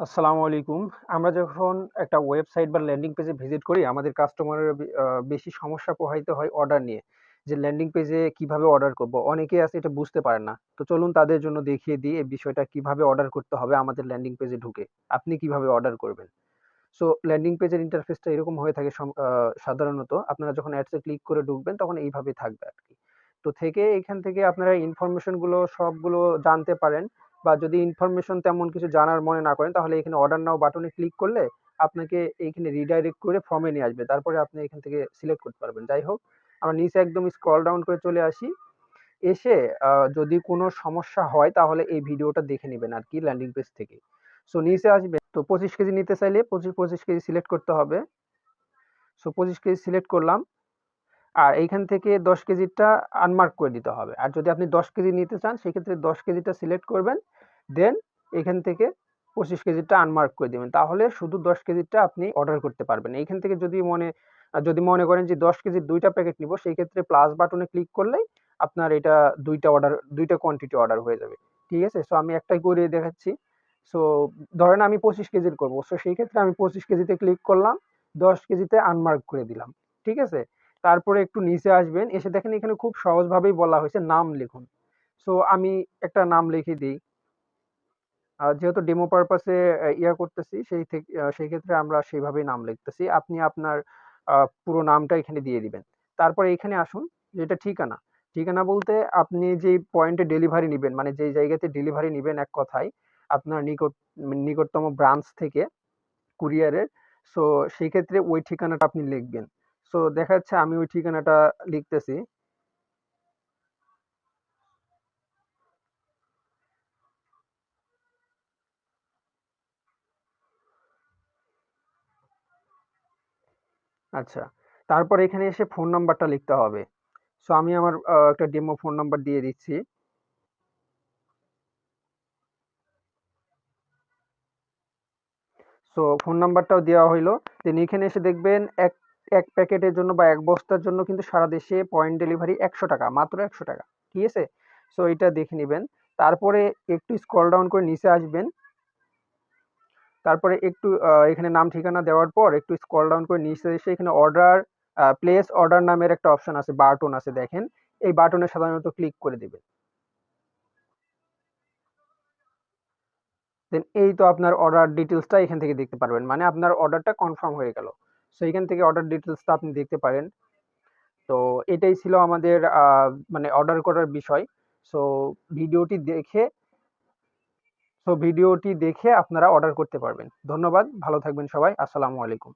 আসসালামু আলাইকুম। আমরা যখন একটা ওয়েবসাইট বা ল্যান্ডিং পেজে ভিজিট করি, আমাদের কাস্টমারের বেশি সমস্যা পোহাইতে হয় অর্ডার নিয়ে। যে ল্যান্ডিং পেজে কীভাবে অর্ডার করব? অনেকেই আছে এটা বুঝতে পারে না। তো চলুন তাদের জন্য দেখিয়ে দিই এই বিষয়টা কীভাবে অর্ডার করতে হবে আমাদের ল্যান্ডিং পেজে ঢুকে। আপনি কীভাবে অর্ডার করবেন? সো ল্যান্ডিং পেজের ইন্টারফেসটা এরকম হয়ে থাকে সাধারণত আপনারা যখন অ্যাডসে ক্লিক করে ঢুকবেন, তখন এইভাবে থাকবে আর কি তো থেকে এখান থেকে আপনারা ইনফরমেশনগুলো সবগুলো জানতে পারেন। বা যদি ইনফরমেশন তেমন কিছু জানার মনে না করেন, তাহলে এখানে অর্ডার নাও বাটনে ক্লিক করলে আপনাকে এইখানে রিডাইরেক্ট করে ফর্মে নিয়ে আসবে। তারপরে আপনি এখান থেকে সিলেক্ট করতে পারবেন। যাই হোক, আমরা নিচে একদম স্ক্রল ডাউন করে চলে আসি। এসে যদি কোনো সমস্যা হয়, তাহলে এই ভিডিওটা দেখে নেবেন আর কি ল্যান্ডিং পেজ থেকে। সো নিচে আসবে। তো পঁচিশ কেজি নিতে চাইলে পঁচিশ পঁচিশ কেজি সিলেক্ট করতে হবে। সো পঁচিশ কেজি সিলেক্ট করলাম। আর এইখান থেকে দশ কেজিটা আনমার্ক করে দিতে হবে। আর যদি আপনি দশ কেজি নিতে চান, সেক্ষেত্রে দশ কেজিটা সিলেক্ট করবেন। দেন এখান থেকে পঁচিশ কেজিটা আনমার্ক করে দেবেন। তাহলে শুধু দশ কেজিটা আপনি অর্ডার করতে পারবেন। এইখান থেকে যদি মনে যদি মনে করেন যে দশ কেজির দুইটা প্যাকেট নিব, সেই ক্ষেত্রে প্লাস বাটনে ক্লিক করলেই আপনার এটা দুইটা অর্ডার দুইটা কোয়ান্টিটি অর্ডার হয়ে যাবে। ঠিক আছে? সো আমি একটাই করে দেখাচ্ছি। সো ধরেন আমি পঁচিশ কেজির করব। সো সেই ক্ষেত্রে আমি পঁচিশ কেজিতে ক্লিক করলাম, দশ কেজিতে আনমার্ক করে দিলাম। ঠিক আছে? তারপরে একটু নিচে আসবেন, এসে দেখেন এখানে খুব সহজভাবেই বলা হয়েছে নাম লিখুন। সো আমি একটা নাম লিখে দিই। যেহেতু ডেমো পারপাসে ইয়া করতেছি, সেই থেকে সেই ক্ষেত্রে আমরা সেইভাবেই নাম লিখতেছি। আপনি আপনার পুরো নামটা এখানে দিয়ে দিবেন। তারপরে এখানে আসুন, যেটা ঠিকানা। ঠিকানা বলতে আপনি যে পয়েন্টে ডেলিভারি নেবেন মানে যেই জায়গাতে ডেলিভারি নেবেন এক কথায়, আপনার নিকট, নিকটতম ব্রাঞ্চ থেকে কুরিয়ারের সো সেই ক্ষেত্রে ওই ঠিকানাটা আপনি লিখবেন। সো দেখা যাচ্ছে আমি ওই ঠিকানাটা লিখতেছি। আচ্ছা। তারপর এখানে এসে ফোন নাম্বারটা লিখতে হবে। সো আমি আমার একটা ডেমো ফোন নাম্বার দিয়ে দিচ্ছি। সো ফোন নাম্বারটাও দেওয়া হইল। দেন এখানে এসে দেখবেন এক এক প্যাকেটের জন্য বা এক বস্তার জন্য কিন্তু সারা দেশে পয়েন্ট ডেলিভারি একশো টাকা, মাত্র একশো টাকা। ঠিক আছে? সো এটা দেখে নেবেন। তারপরে একটু স্ক্রল ডাউন করে নিচে আসবেন। তারপরে একটু এখানে নাম ঠিকানা দেওয়ার পর একটু স্ক্রল ডাউন করে নিচে এসে এখানে অর্ডার প্লেস অর্ডার নামের একটা অপশন আছে বাটন আছে দেখেন। এই বাটনে সাধারণত ক্লিক করে দিবেন। দেন এই তো আপনার অর্ডার ডিটেলসটা এখান থেকে দেখতে পারবেন। মানে আপনার অর্ডারটা কনফার্ম হয়ে গেল। সো এখান থেকে অর্ডার ডিটেলসটা আপনি দেখতে পারেন। তো, এটাই ছিল আমাদের মানে অর্ডার করার বিষয়। সো ভিডিওটি দেখে সো ভিডিওটি দেখে আপনারা অর্ডার করতে পারবেন। ধন্যবাদ ভালো থাকবেন সবাই আসসালামু আলাইকুম।